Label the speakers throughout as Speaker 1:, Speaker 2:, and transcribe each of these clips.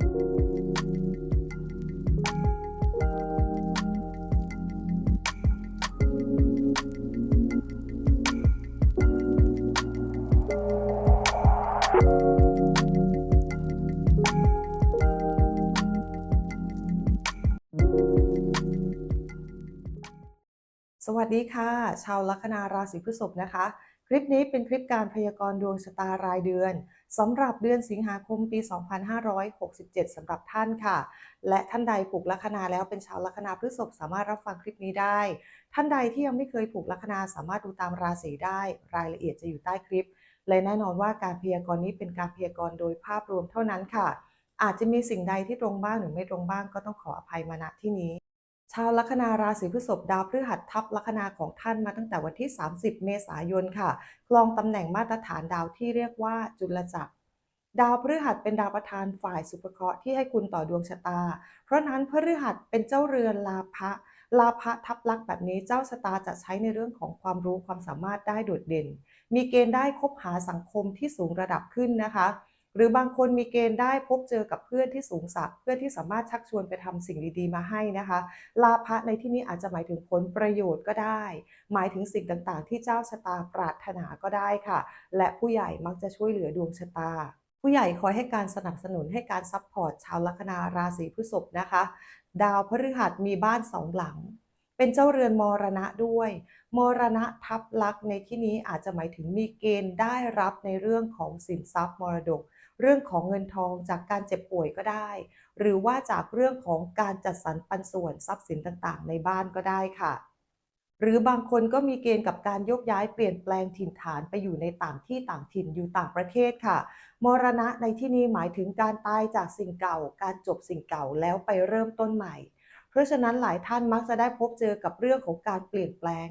Speaker 1: สวัสดีค่ะ ชาวลัคนาราศีพฤษภนะคะ คลิปนี้เป็นคลิปการพยากรณ์ดวงชะตารายเดือนสำหรับเดือนสิงหาคมปี 2567 สำหรับท่านค่ะ และท่านใดผูกลัคนาแล้วเป็นชาวลัคนาพฤษภสามารถรับฟังคลิปนี้ได้ ท่านใดที่ยังไม่เคยผูกลัคนาสามารถดูตามราศีได้ รายละเอียดจะอยู่ใต้คลิป และแน่นอนว่าการพยากรณ์นี้เป็นการพยากรณ์โดยภาพรวมเท่านั้นค่ะ อาจจะมีสิ่งใดที่ตรงบ้างหรือไม่ตรงบ้างก็ต้องขออภัยมาณที่นี้าวลัคนาราศีพฤษภดาวพฤหัสทับลัคนาของท่านมาตั้งแต่วันที่ 30 เมษายนค่ะครองตำแหน่งมาตรฐานดาวที่เรียกว่าจุลจักรดาวพฤหัสเป็นดาวประธานฝ่ายสุภเคราะห์ที่ให้คุณต่อดวงชะตา เพราะนั้นพฤหัสเป็นเจ้าเรือนลาภะลาภะทับลักษณ์แบบนี้เจ้าชะตาจะใช้ในเรื่องของความรู้ความสามารถได้โดดเด่น มีเกณฑ์ได้คบหาสังคมที่สูงระดับขึ้นนะคะ หรือบางคนมีเกณฑ์ได้พบเจอกับเพื่อนที่สูงสักดิ์เพื่อนที่สามารถชักชวนไปทำสิ่งดีๆ มาให้นะคะ ลาภะในที่นี้อาจจะหมายถึงผลประโยชน์ก็ได้ หมายถึงสิ่งต่างๆ ที่เจ้าชะตาปรารถนาก็ได้ค่ะ และผู้ใหญ่มักจะช่วยเหลือดวงชะตาผู้ใหญ่คอยให้การสนับสนุนให้การซัพพอร์ตชาวลัคนาราศีพฤษภนะคะ ดาวพฤหัสมีบ้านสองหลัง เป็นเจ้าเรือนมรณะด้วย มรณะทับลักในที่นี้อาจจะหมายถึงมีเกณฑ์ได้รับในเรื่องของสินทรัพย์มรดก เรื่องของเงินทองจากการเจ็บป่วยก็ได้ หรือว่าจากเรื่องของการจัดสรรปันส่วนทรัพย์สินต่างๆ ในบ้านก็ได้ค่ะ หรือบางคนก็มีเกณฑ์กับการยกย้ายเปลี่ยนแปลงถิ่นฐานไปอยู่ในต่างที่ต่างถิ่นอยู่ต่างประเทศค่ะ มรณะในที่นี้หมายถึงการตายจากสิ่งเก่า การจบสิ่งเก่าแล้วไปเริ่มต้นใหม่ เพราะฉะนั้นหลายท่านมักจะได้พบเจอกับเรื่องของการเปลี่ยนแปลง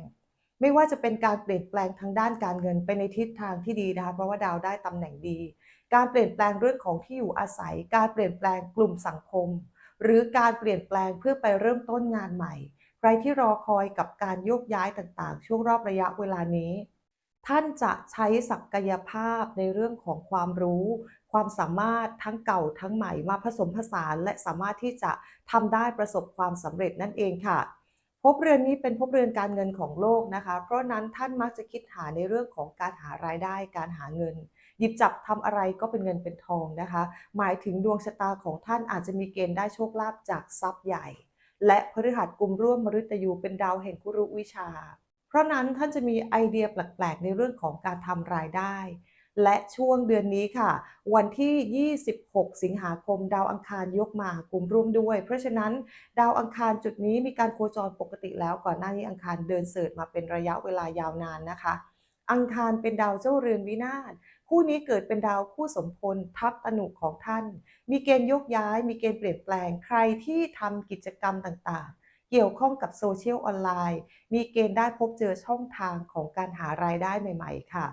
Speaker 1: ไม่ว่าจะเป็นการเปลี่ยนแปลงทางด้านการเงินไปในทิศทางที่ดีนะคะเพราะว่าดาวได้ตำแหน่งดี การเปลี่ยนแปลงเรื่องของที่อยู่อาศัย การเปลี่ยนแปลงกลุ่มสังคม หรือการเปลี่ยนแปลงเพื่อไปเริ่มต้นงานใหม่ ใครที่รอคอยกับการโยกย้ายต่างๆ ช่วงรอบระยะเวลานี้ ท่านจะใช้ศักยภาพในเรื่องของความรู้ ความสามารถทั้งเก่าทั้งใหม่มาผสมผสาน และสามารถที่จะทำได้ประสบความสำเร็จนั่นเองค่ะภพเรือนนี้เป็นภพเรือนการเงินของโลกนะคะ เพราะนั้นท่านมักจะคิดหาในเรื่องของการหารายได้การหาเงิน หยิบจับทำอะไรก็เป็นเงินเป็นทองนะคะ หมายถึงดวงชะตาของท่านอาจจะมีเกณฑ์ได้โชคลาภจากทรัพย์ใหญ่ และพฤหัสกลุ่มร่วมมฤตยูเป็นดาวแห่งคุรุวิชา เพราะนั้นท่านจะมีไอเดียแปลกๆ ในเรื่องของการทำรายได้ และช่วงเดือนนี้ค่ะ วันที่ 26 สิงหาคม ดาวอังคารยกมากลุ่มร่วมด้วย เพราะฉะนั้นดาวอังคารจุดนี้มีการโคจรปกติแล้วก่อนหน้านี้อังคารเดินเสิร์ชมาเป็นระยะเวลายาวนานนะคะอังคารเป็นดาวเจ้าเรือนวินาศ คู่นี้เกิดเป็นดาวคู่สมพลทับตนุของท่าน มีเกณฑ์ยกย้าย มีเกณฑ์เปลี่ยนแปลง ใครที่ทำกิจกรรมต่างๆ เกี่ยวข้องกับโซเชียลออนไลน์ มีเกณฑ์ได้พบเจอช่องทางของการหารายได้ใหม่ ๆ ค่ะ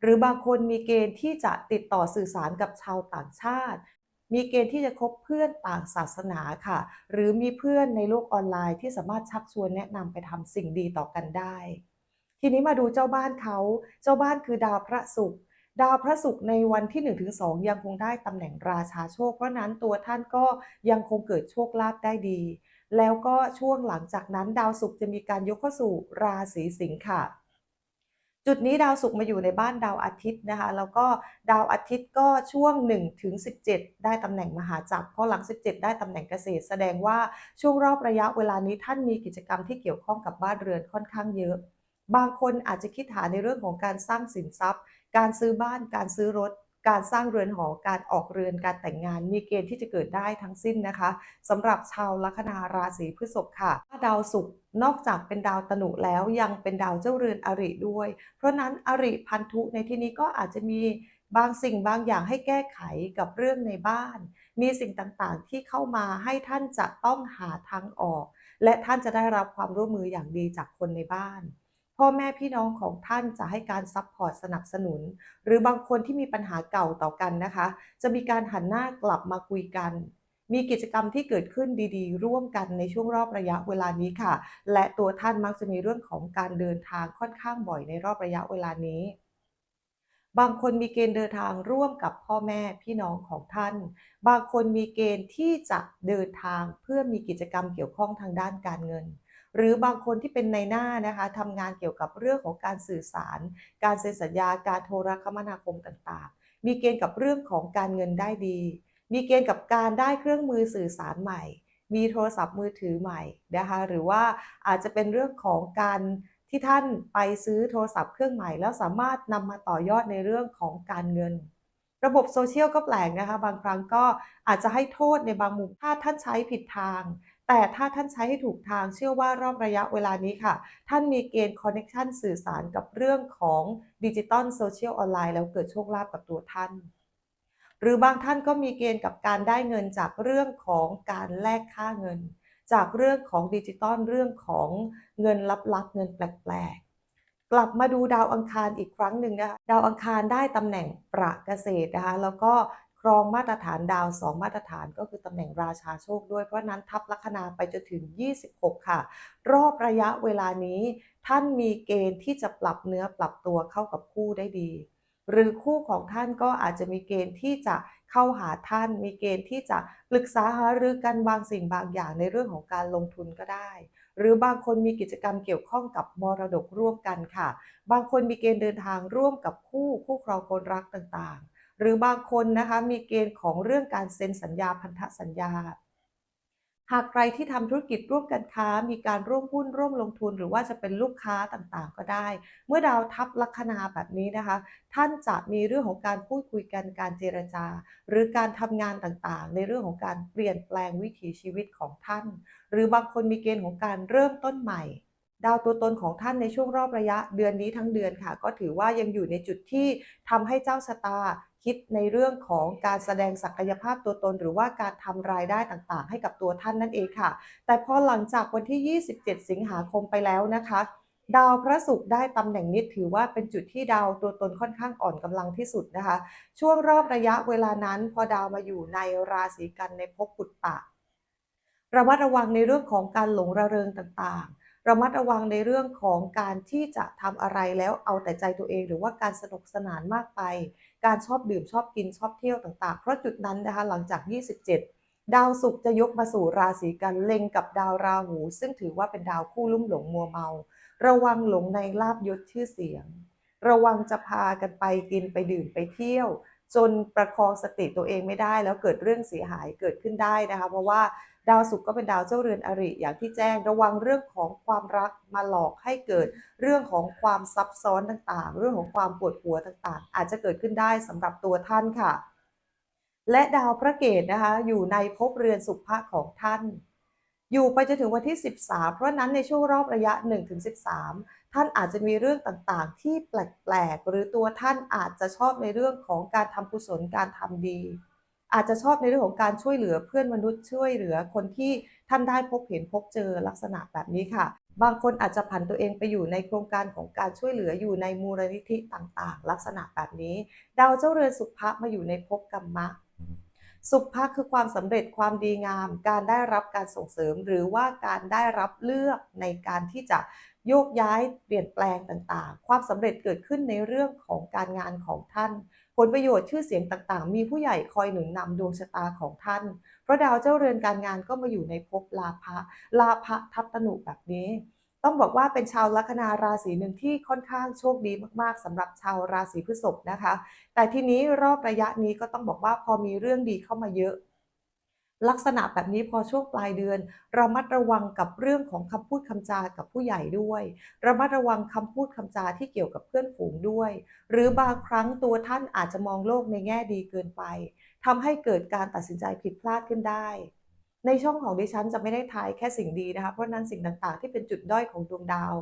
Speaker 1: หรือบางคนมีเกณฑ์ที่จะติดต่อสื่อสารกับชาวต่างชาติ มีเกณฑ์ที่จะคบเพื่อนต่างศาสนาค่ะ หรือมีเพื่อนในโลกออนไลน์ที่สามารถชักชวนแนะนำไปทำสิ่งดีต่อกันได้ ทีนี้มาดูเจ้าบ้านเขา เจ้าบ้านคือดาวพระศุกร์ดาวพระศุกร์ในวันที่ 1-2 ยังคงได้ตำแหน่งราชาโชค เพราะนั้นตัวท่านก็ยังคงเกิดโชคลาภได้ดี แล้วก็ช่วงหลังจากนั้นดาวศุกร์จะมีการยกเข้าสู่ราศีสิงค์ค่ะ จุดนี้ดาวศุกร์มาอยู่ในบ้านดาวอาทิตย์นะคะ แล้วก็ดาวอาทิตย์ก็ช่วง1ถึง17 ได้ตำแหน่งมหาจักรพอหลัง 17 ได้ตำแหน่งเกษตร แสดงว่าช่วงรอบระยะเวลานี้ท่านมีกิจกรรมที่เกี่ยวข้องกับบ้านเรือนค่อนข้างเยอะ บางคนอาจจะคิดหาในเรื่องของการสร้างสินทรัพย์ การซื้อบ้าน การซื้อรถ การสร้างเรือนหอ การออกเรือน การแต่งงาน มีเกณฑ์ที่จะเกิดได้ทั้งสิ้นนะคะสำหรับชาวลัคนาราศีพฤษภค่ะ ดาวศุกร์นอกจากเป็นดาวตนุแล้วยังเป็นดาวเจ้าเรือนอริด้วย เพราะนั้นอริพันธุในที่นี้ก็อาจจะมีบางสิ่งบางอย่างให้แก้ไขกับเรื่องในบ้าน มีสิ่งต่างๆที่เข้ามาให้ท่านจะต้องหาทางออก และท่านจะได้รับความร่วมมืออย่างดีจากคนในบ้าน พ่อแม่พี่น้องของท่านจะให้การซัพพอร์ตสนับสนุน หรือบางคนที่มีปัญหาเก่าต่อกันนะคะ จะมีการหันหน้ากลับมาคุยกัน มีกิจกรรมที่เกิดขึ้นดีๆ ร่วมกันในช่วงรอบระยะเวลานี้ค่ะ และตัวท่านมักจะมีเรื่องของการเดินทางค่อนข้างบ่อยในรอบระยะเวลานี้บางคนมีเกณฑ์เดินทางร่วมกับพ่อแม่พี่น้องของท่าน บางคนมีเกณฑ์ที่จะเดินทางเพื่อมีกิจกรรมเกี่ยวข้องทางด้านการเงิน หรือบางคนที่เป็นในหน้านะคะทำงานเกี่ยวกับเรื่องของการสื่อสาร การเซ็นสัญญาการโทรคมนาคมต่างๆ มีเกณฑ์กับเรื่องของการเงินได้ดี มีเกณฑ์กับการได้เครื่องมือสื่อสารใหม่ มีโทรศัพท์มือถือใหม่นะคะหรือว่าอาจจะเป็นเรื่องของการที่ท่านไปซื้อโทรศัพท์เครื่องใหม่ แล้วสามารถนำมาต่อยอดในเรื่องของการเงิน ระบบโซเชียลก็แปลกนะคะ บางครั้งก็อาจจะให้โทษในบางมุมถ้าท่านใช้ผิดทาง แต่ถ้าท่านใช้ให้ถูกทางเชื่อว่ารอบระยะเวลานี้ค่ะ ท่านมีเกณฑ์คอนเน c ชันสื่อสารกับเรื่องของดิจิตอลโซเชียลออนไลน์แล้วเกิดโชคลาภกับตัวท่าน หรือบางท่านก็มีเกณฑ์กับการได้เงินจากเรื่องของการแลกค่าเงิน จากเรื่องของดิจิตอลเรื่องของเงินลับๆเงินแปลกๆกลับมาดูดาวอังคารอีกครั้งหนึ่งนะคะดาวอังคารได้ตำแหน่งประเกษตรนะคะแล้วก็ ครองมาตรฐานดาว 2 มาตรฐานก็คือตำแหน่งราชาโชคด้วย เพราะนั้นทับลัคนาไปจนถึง 26 ค่ะ รอบระยะเวลานี้ท่านมีเกณฑ์ที่จะปรับเนื้อปรับตัวเข้ากับคู่ได้ดี หรือคู่ของท่านก็อาจจะมีเกณฑ์ที่จะเข้าหาท่าน มีเกณฑ์ที่จะปรึกษาหารือกันบางสิ่งบางอย่างในเรื่องของการลงทุนก็ได้หรือบางคนมีกิจกรรมเกี่ยวข้องกับมรดกร่วมกันค่ะ บางคนมีเกณฑ์เดินทางร่วมกับคู่คู่ครองคนรักต่าง หรือบางคนนะคะมีเกณฑ์ของเรื่องการเซ็นสัญญาพันธสัญญา หากใครที่ทำธุรกิจร่วมกันค้า มีการร่วมหุ้นร่วมลงทุน หรือว่าจะเป็นลูกค้าต่างๆ ก็ได้ เมื่อดาวทับลัคนาแบบนี้นะคะ ท่านจะมีเรื่องของการพูดคุยกันการเจรจา หรือการทำงานต่างๆ ในเรื่องของการเปลี่ยนแปลงวิถีชีวิตของท่าน หรือบางคนมีเกณฑ์ของการเริ่มต้นใหม่ ดาวตัวตนของท่านในช่วงรอบระยะเดือนนี้ทั้งเดือนค่ะ ก็ถือว่ายังอยู่ในจุดที่ทำให้เจ้าชะตาคิดในเรื่องของการแสดงศักยภาพตัวตน หรือว่าการทำรายได้ต่างๆ ให้กับตัวท่านนั่นเองค่ะ แต่พอหลังจากวันที่ 27 สิงหาคมไปแล้วนะคะดาวพระศุกร์ได้ตำแหน่งนี้ถือว่าเป็นจุดที่ดาวตัวตนค่อนข้างอ่อนกำลังที่สุดนะคะ ช่วงรอบระยะเวลานั้น พอดาวมาอยู่ในราศีกันในภพปุตตะระมัดระวังในเรื่องของการหลงระเริงต่างๆ ระมัดระวังในเรื่องของการที่จะทำอะไรแล้วเอาแต่ใจตัวเอง หรือว่าการสนุกสนานมากไป การชอบดื่มชอบกินชอบเที่ยวต่างๆ เพราะจุดนั้นนะคะหลังจาก 27 ดาวศุกร์จะยกมาสู่ราศีกันเล็งกับดาวราหู ซึ่งถือว่าเป็นดาวคู่ลุ่มหลงมัวเมา ระวังหลงในลาบยศชื่อเสียง ระวังจะพากันไปกินไปดื่มไปเที่ยวจนประคองสติตัวเองไม่ได้แล้วเกิดเรื่องเสียหายเกิดขึ้นได้นะคะ เพราะว่า ดาวศุกร์ก็เป็นดาวเจ้าเรือนอริอย่างที่แจ้งระวังเรื่องของความรักมาหลอกให้เกิด เรื่องของความซับซ้อนต่างๆ เรื่องของความปวดหัวต่างๆ อาจจะเกิดขึ้นได้สำหรับตัวท่านค่ะ และดาวพระเกตนะคะอยู่ในภพเรือนสุภะของท่านอยู่ไปจนถึงวันที่ 13 เพราะนั้นในช่วงรอบระยะ 1-13 ท่านอาจจะมีเรื่องต่างๆ ที่แปลก ๆ หรือตัวท่านอาจจะชอบในเรื่องของการทำกุศลการทำดี อาจจะชอบในเรื่องของการช่วยเหลือเพื่อนมนุษย์ช่วยเหลือคนที่ท่านได้พบเห็นพบเจอลักษณะแบบนี้ค่ะ บางคนอาจจะผันตัวเองไปอยู่ในโครงการของการช่วยเหลืออยู่ในมูลนิธิต่างๆ ลักษณะแบบนี้ ดาวเจ้าเรือนสุภะมาอยู่ในภพกรรมะสุภะคือความสำเร็จความดีงาม การได้รับการส่งเสริม หรือว่าการได้รับเลือกในการที่จะโยกย้ายเปลี่ยนแปลงต่างๆ ความสำเร็จเกิดขึ้นในเรื่องของการงานของท่าน ลประโยชน์ชื่อเสียงต่างๆ มีผู้ใหญ่คอยหนุนนำดวงชะตาของท่านเพราะดาวเจ้าเรือนการงานก็มาอยู่ในภพลาภะลาภะทับตนุแบบนี้ ต้องบอกว่าเป็นชาวลัคนาราศีหนึ่งที่ค่อนข้างโชคดีมากๆสำหรับชาวราศีพฤษภนะคะ แต่ทีนี้รอบระยะนี้ก็ต้องบอกว่าพอมีเรื่องดีเข้ามาเยอะ ลักษณะแบบนี้พอช่วงปลายเดือน ระมัดระวังกับเรื่องของคำพูดคำจากับผู้ใหญ่ด้วย ระมัดระวังคำพูดคำจาที่เกี่ยวกับเพื่อนฝูงด้วย หรือบางครั้งตัวท่านอาจจะมองโลกในแง่ดีเกินไปทำให้เกิดการตัดสินใจผิดพลาดขึ้นได้ ในช่องของดิฉันจะไม่ได้ทายแค่สิ่งดีนะคะเพราะนั้นสิ่งต่างๆ ที่เป็นจุดด้อยของดวงดาว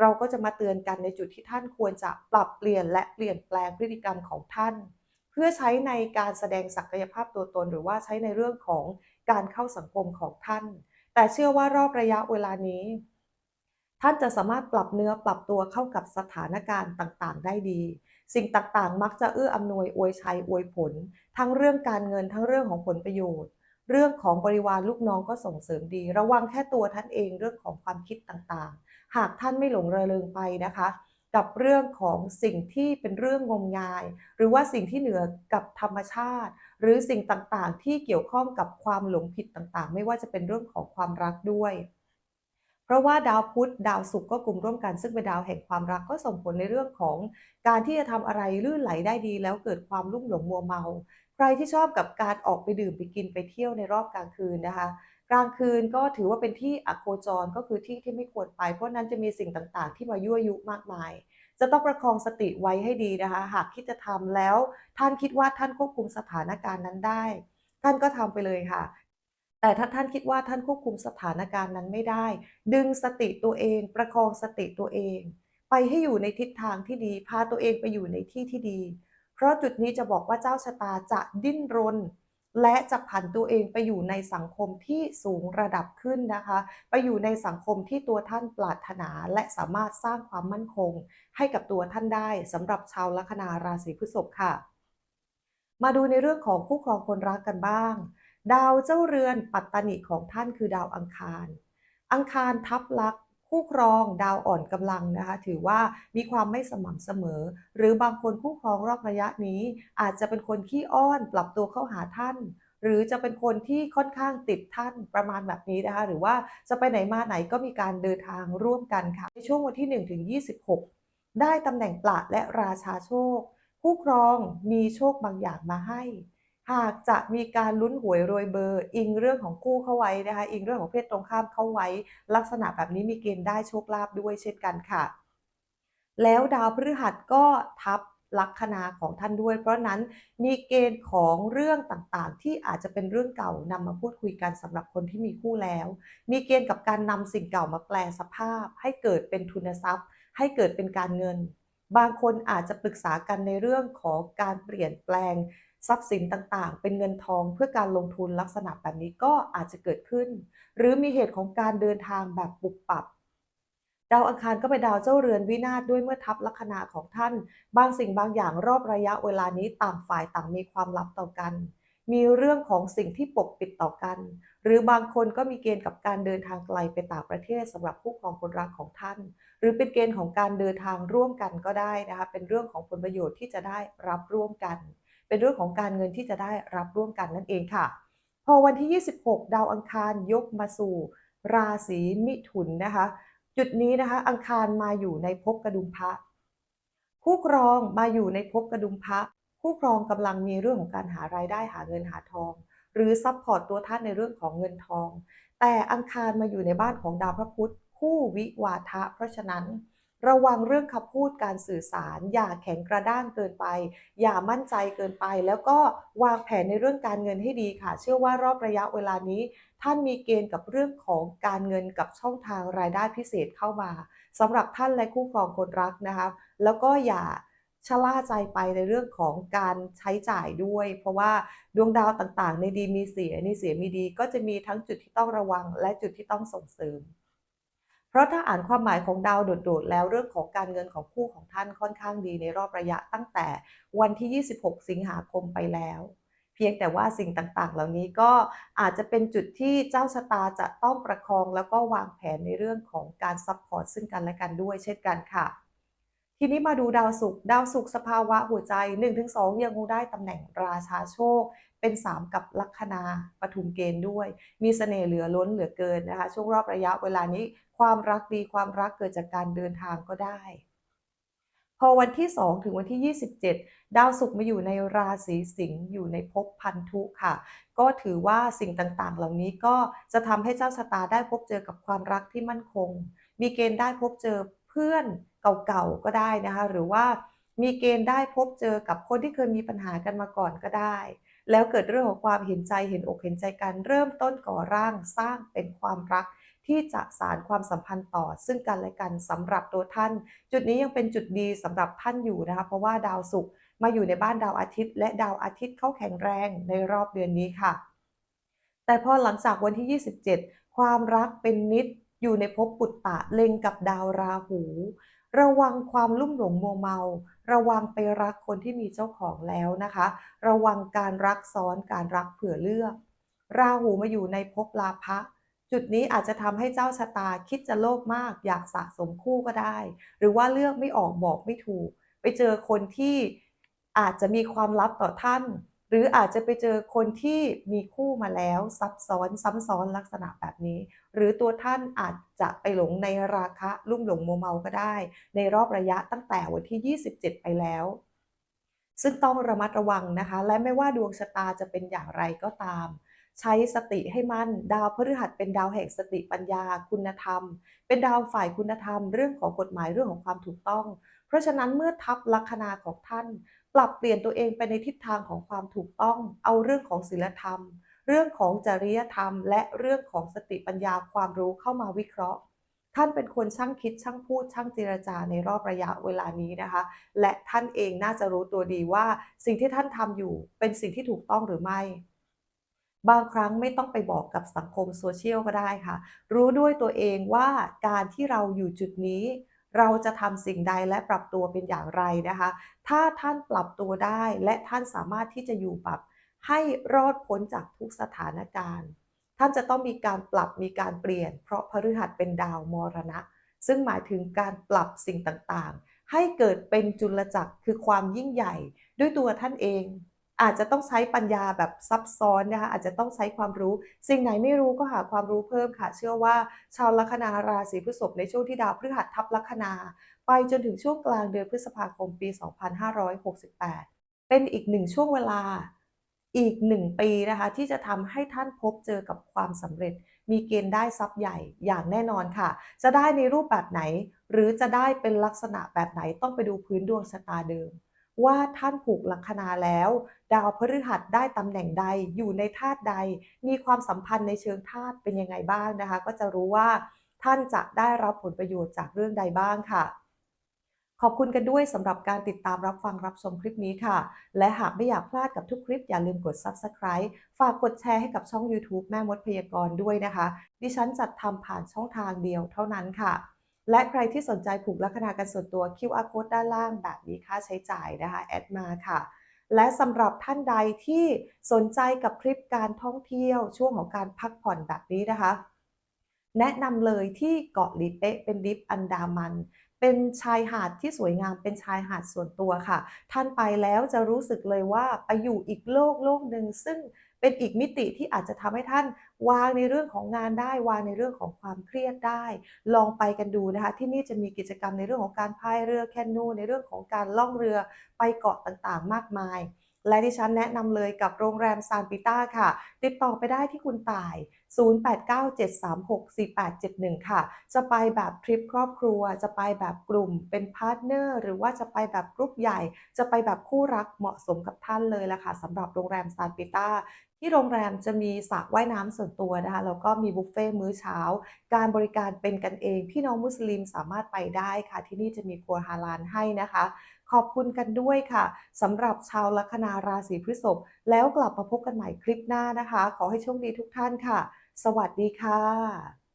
Speaker 1: เราก็จะมาเตือนกันในจุดที่ท่านควรจะปรับเปลี่ยนและเปลี่ยนแปลงพฤติกรรมของท่าน พื่อใช้ในการแสดงศักยภาพตัวตน หรือว่าใช้ในเรื่องของการเข้าสังคมของท่าน แต่เชื่อว่ารอบระยะเวลานี้ ท่านจะสามารถปรับเนื้อปรับตัวเข้ากับสถานการณ์ต่างๆ ได้ดี สิ่งต่างๆ มักจะเอื้ออำนวยอวยชัยอวยผล ทั้งเรื่องการเงินทั้งเรื่องของผลประโยชน์ เรื่องของบริวารลูกน้องก็ส่งเสริมดี ระวังแค่ตัวท่านเองเรื่องของความคิดต่างๆ หากท่านไม่หลงระเริงไปนะคะ กับเรื่องของสิ่งที่เป็นเรื่องงมงาย หรือว่าสิ่งที่เหนือกับธรรมชาติ หรือสิ่งต่างๆ ที่เกี่ยวข้องกับความหลงผิดต่างๆ ไม่ว่าจะเป็นเรื่องของความรักด้วย เพราะว่าดาวพุธดาวศุกร์ก็กลุ่มร่วมกันซึ่งเป็นดาวแห่งความรักก็ส่งผลในเรื่องของการที่จะทำอะไรลื่นไหลได้ดี แล้วเกิดความลุ่มหลงมัวเมา ใครที่ชอบกับการออกไปดื่มไปกินไปเที่ยวในรอบกลางคืนนะคะ กลางคืนก็ถือว่าเป็นที่อโคจรก็คือที่ที่ไม่ควรไป เพราะนั้นจะมีสิ่งต่างๆ ที่มายั่วยุมากมาย จะต้องประคองสติไว้ให้ดีนะคะ หากคิดจะทำแล้ว ท่านคิดว่าท่านควบคุมสถานการณ์นั้นได้ ท่านก็ทำไปเลยค่ะ แต่ถ้าท่านคิดว่าท่านควบคุมสถานการณ์นั้นไม่ได้ ดึงสติตัวเอง ประคองสติตัวเอง ไปให้อยู่ในทิศทางที่ดี พาตัวเองไปอยู่ในที่ที่ดี เพราะจุดนี้จะบอกว่าเจ้าชะตาจะดิ้นรน และจะผันตัวเองไปอยู่ในสังคมที่สูงระดับขึ้นนะคะ ไปอยู่ในสังคมที่ตัวท่านปรารถนาและสามารถสร้างความมั่นคง ให้กับตัวท่านได้สำหรับชาวลัคนาราศีพฤษภค่ะ มาดูในเรื่องของคู่ครองคนรักกันบ้าง ดาวเจ้าเรือนปัตตานิของท่านคือดาวอังคาร อังคารทับลักษ คู่ครองดาวอ่อนกำลังนะคะ ถือว่ามีความไม่สม่ำเสมอ หรือบางคนคู่ครองรอบระยะนี้ อาจจะเป็นคนขี้อ้อนปรับตัวเข้าหาท่านหรือจะเป็นคนที่ค่อนข้างติดท่านประมาณแบบนี้นะคะ หรือว่าจะไปไหนมาไหนก็มีการเดินทางร่วมกันค่ะ ในช่วงวันที่ 1 ถึง 26 ได้ตำแหน่งปลาและราชาโชคคู่ครองมีโชคบางอย่างมาให้ หากจะมีการลุ้นหวยโรยเบอร์ อิงเรื่องของคู่เข้าไว้นะคะ อิงเรื่องของเพศตรงข้ามเข้าไว้ ลักษณะแบบนี้มีเกณฑ์ได้โชคลาภด้วยเช่นกันค่ะ แล้วดาวพฤหัสก็ทับลัคนาของท่านด้วย เพราะนั้นมีเกณฑ์ของเรื่องต่างๆ ที่อาจจะเป็นเรื่องเก่านำมาพูดคุยกันสำหรับคนที่มีคู่แล้ว มีเกณฑ์กับการนำสิ่งเก่ามาแปลสภาพ ให้เกิดเป็นทุนทรัพย์ ให้เกิดเป็นการเงิน บางคนอาจจะปรึกษากันในเรื่องของการเปลี่ยนแปลง ทรัพย์สินต่างๆ เป็นเงินทองเพื่อการลงทุนลักษณะแบบนี้ก็อาจจะเกิดขึ้น หรือมีเหตุของการเดินทางแบบปุบปับดาวอังคารก็เป็นดาวเจ้าเรือนวินาศด้วยเมื่อทับลัคนาของท่าน บางสิ่งบางอย่างรอบระยะเวลานี้ต่างฝ่ายต่างมีความลับต่อกัน มีเรื่องของสิ่งที่ปกปิดต่อกัน หรือบางคนก็มีเกณฑ์กับการเดินทางไกลไปต่างประเทศสำหรับคู่ครองคนรักของท่าน หรือเป็นเกณฑ์ของการเดินทางร่วมกันก็ได้นะคะเป็นเรื่องของผลประโยชน์ที่จะได้รับร่วมกัน เป็นเรื่องของการเงินที่จะได้รับร่วมกันนั่นเองค่ะ พอวันที่ 26 ดาวอังคารยกมาสู่ ราศีมิถุนนะคะ จุดนี้นะคะ อังคารมาอยู่ในภพกระดุมพระคู่ครองมาอยู่ในภพกระดุมพระคู่ครองกำลังมีเรื่องของการหารายได้หาเงินหาทอง หรือซัพพอร์ตตัวท่านในเรื่องของเงินทอง แต่อังคารมาอยู่ในบ้านของดาวพระพุธคู่วิวาทะ เพราะฉะนั้น ระวังเรื่องคำพูดการสื่อสาร อย่าแข็งกระด้างเกินไป อย่ามั่นใจเกินไป แล้วก็วางแผนในเรื่องการเงินให้ดีค่ะ เชื่อว่ารอบระยะเวลานี้ ท่านมีเกณฑ์กับเรื่องของการเงินกับช่องทางรายได้พิเศษเข้ามาสำหรับท่านและคู่ครองคนรักนะคะแล้วก็อย่าชะล่าใจไปในเรื่องของการใช้จ่ายด้วย เพราะว่าดวงดาวต่างๆ ในดีมีเสียในเสียมีดี ก็จะมีทั้งจุดที่ต้องระวังและจุดที่ต้องส่งเสริม ราะถ้าอ่านความหมายของดาวโดดๆ แล้วเรื่องของการเงินของคู่ของท่านค่อนข้างดีในรอบระยะตั้งแต่วันที่ 26 สิงหาคมไปแล้ว เพียงแต่ว่าสิ่งต่างๆ เหล่านี้ก็อาจจะเป็นจุดที่เจ้าชะตาจะต้องประคองแล้วก็วางแผนในเรื่องของการซัพพอร์ตซึ่งกันและกันด้วยเช่นกันค่ะ ทีนี้มาดูดาวศุกร์ดาวศุกร์สภาวะหัวใจ 1-2 ยังคงได้ตำแหน่งราชาโชค เป็น 3 กับลัคนาปทุมเกณฑ์ด้วย มีเสน่ห์เหลือล้นเหลือเกินนะคะ ช่วงรอบระยะเวลานี้ความรักดีความรักเกิดจากการเดินทางก็ได้ พอวันที่ 2 ถึงวันที่ 27 ดาวศุกร์มาอยู่ในราศีสิงห์อยู่ในภพพันธุค่ะ ก็ถือว่าสิ่งต่างๆ เหล่านี้ก็จะทำให้เจ้าชะตาได้พบเจอกับความรักที่มั่นคง มีเกณฑ์ได้พบเจอเพื่อนเก่าๆก็ได้นะคะ หรือว่ามีเกณฑ์ได้พบเจอกับคนที่เคยมีปัญหากันมาก่อนก็ได้ แล้วเกิดเรื่องของความเห็นใจเห็นอกเห็นใจกันเริ่มต้นก่อร่างสร้างเป็นความรัก ที่จะสารความสัมพันธ์ต่อ ซึ่งกันและกันสำหรับตัวท่าน จุดนี้ยังเป็นจุดดีสำหรับท่านอยู่นะคะเพราะว่าดาวศุกร์มาอยู่ในบ้านดาวอาทิตย์ และดาวอาทิตย์เข้าแข็งแรงในรอบเดือนนี้ค่ะ แต่พอหลังจากวันที่ 27 ความรักเป็นนิดอยู่ในภพปุตตะเล็งกับดาวราหู ระวังความลุ่มหลงมัวเมา ระวังไปรักคนที่มีเจ้าของแล้วนะคะ ระวังการรักซ้อนการรักเผื่อเลือก ราหูมาอยู่ในภพลาภะจุดนี้อาจจะทำให้เจ้าชะตาคิดจะโลภมาก อยากสะสมคู่ก็ได้ หรือว่าเลือกไม่ออกบอกไม่ถูก ไปเจอคนที่อาจจะมีความลับต่อท่าน หรืออาจจะไปเจอคนที่มีคู่มาแล้วซับซ้อนซ้ำซ้อนลักษณะแบบนี้ หรือตัวท่านอาจจะไปหลงในราคะลุ่มหลงโมเมาก็ได้ ในรอบระยะตั้งแต่วันที่ 27 ไปแล้ว ซึ่งต้องระมัดระวังนะคะ และไม่ว่าดวงชะตาจะเป็นอย่างไรก็ตาม ใช้สติให้มั่น ดาวพฤหัสเป็นดาวแห่งสติปัญญา คุณธรรม เป็นดาวฝ่ายคุณธรรม เรื่องของกฎหมายเรื่องของความถูกต้อง เพราะฉะนั้นเมื่อทับลัคนาของท่าน ปรับเปลี่ยนตัวเองไปในทิศทางของความถูกต้อง เอาเรื่องของศีลธรรม เรื่องของจริยธรรม และเรื่องของสติปัญญาความรู้เข้ามาวิเคราะห์ ท่านเป็นคนช่างคิดช่างพูดช่างเจรจาในรอบระยะเวลานี้นะคะ และท่านเองน่าจะรู้ตัวดีว่าสิ่งที่ท่านทำอยู่เป็นสิ่งที่ถูกต้องหรือไม่บางครั้งไม่ต้องไปบอกกับสังคมโซเชียลก็ได้ค่ะ รู้ด้วยตัวเองว่าการที่เราอยู่จุดนี้ เราจะทำสิ่งใดและปรับตัวเป็นอย่างไรนะคะ ถ้าท่านปรับตัวได้และท่านสามารถที่จะอยู่ปรับให้รอดพ้นจากทุกสถานการณ์ ท่านจะต้องมีการปรับมีการเปลี่ยน เพราะพฤหัสเป็นดาวมรณะ ซึ่งหมายถึงการปรับสิ่งต่างๆ ให้เกิดเป็นจุลจักรคือความยิ่งใหญ่ด้วยตัวท่านเอง อาจจะต้องใช้ปัญญาแบบซับซ้อนนะคะอาจจะต้องใช้ความรู้ สิ่งไหนไม่รู้ก็หาความรู้เพิ่มค่ะ เชื่อว่าชาวลัคนาราศีพฤษภในช่วงที่ดาวพฤหัสทับลัคนา ไปจนถึงช่วงกลางเดือนพฤษภาคมปี 2568 เป็นอีกหนึ่งช่วงเวลาอีกหนึ่งปีนะคะที่จะทำให้ท่านพบเจอกับความสำเร็จ มีเกณฑ์ได้ทรัพย์ใหญ่อย่างแน่นอนค่ะ จะได้ในรูปแบบไหน หรือจะได้เป็นลักษณะแบบไหนต้องไปดูพื้นดวงชะตาเดิม ว่าท่านผูกลัคนาแล้ว ดาวพฤหัสได้ตำแหน่งใดอยู่ในธาตุใด มีความสัมพันธ์ในเชิงธาตุเป็นยังไงบ้างนะคะ ก็จะรู้ว่าท่านจะได้รับผลประโยชน์จากเรื่องใดบ้างค่ะ ขอบคุณกันด้วยสำหรับการติดตามรับฟังรับชมคลิปนี้ค่ะ และหากไม่อยากพลาดกับทุกคลิปอย่าลืมกด Subscribe ฝากกดแชร์ให้กับช่อง YouTube แม่มดพยากรณ์ด้วยนะคะ ดิฉันจัดทำผ่านช่องทางเดียวเท่านั้นค่ะ และใครที่สนใจผูกลัคนากันส่วนตัว QR code ด้านล่างแบบนี้ค่าใช้จ่ายนะคะแอดมาค่ะ และสำหรับท่านใดที่สนใจกับคลิปการท่องเที่ยวช่วงของการพักผ่อนแบบนี้นะคะ แนะนำเลยที่เกาะลีเป๊ะเป็นดิฟอันดามันเป็นชายหาดที่สวยงามเป็นชายหาดส่วนตัวค่ะ ท่านไปแล้วจะรู้สึกเลยว่าไปอยู่อีกโลกโลกหนึ่งซึ่งเป็นอีกมิติที่อาจจะทำให้ท่าน วางในเรื่องของงานได้ วางในเรื่องของความเครียดได้ ลองไปกันดูนะคะ ที่นี่จะมีกิจกรรมในเรื่องของการพายเรือแคนูในเรื่องของการล่องเรือไปเกาะต่างๆ มากมาย และดิฉันแนะนำเลยกับโรงแรมซานปิต้าค่ะ ติดต่อไปได้ที่คุณตาย 0897364871 ค่ะ จะไปแบบทริปครอบครัว จะไปแบบกลุ่มเป็นพาร์ทเนอร์ หรือว่าจะไปแบบกรุ๊ปใหญ่ จะไปแบบคู่รักเหมาะสมกับท่านเลยละค่ะสำหรับโรงแรมซานปิต้าที่โรงแรมจะมีสระว่ายน้ำส่วนตัวนะคะแล้วก็มีบุฟเฟ่ต์มื้อเช้า การบริการเป็นกันเอง พี่น้องมุสลิมสามารถไปได้ค่ะ ที่นี่จะมีครัวฮาลาลให้นะคะ ขอบคุณกันด้วยค่ะสำหรับชาวลัคนาราศีพฤษภแล้วกลับมาพบกันใหม่คลิปหน้านะคะ ขอให้โชคดีทุกท่านค่ะ สวัสดีค่ะ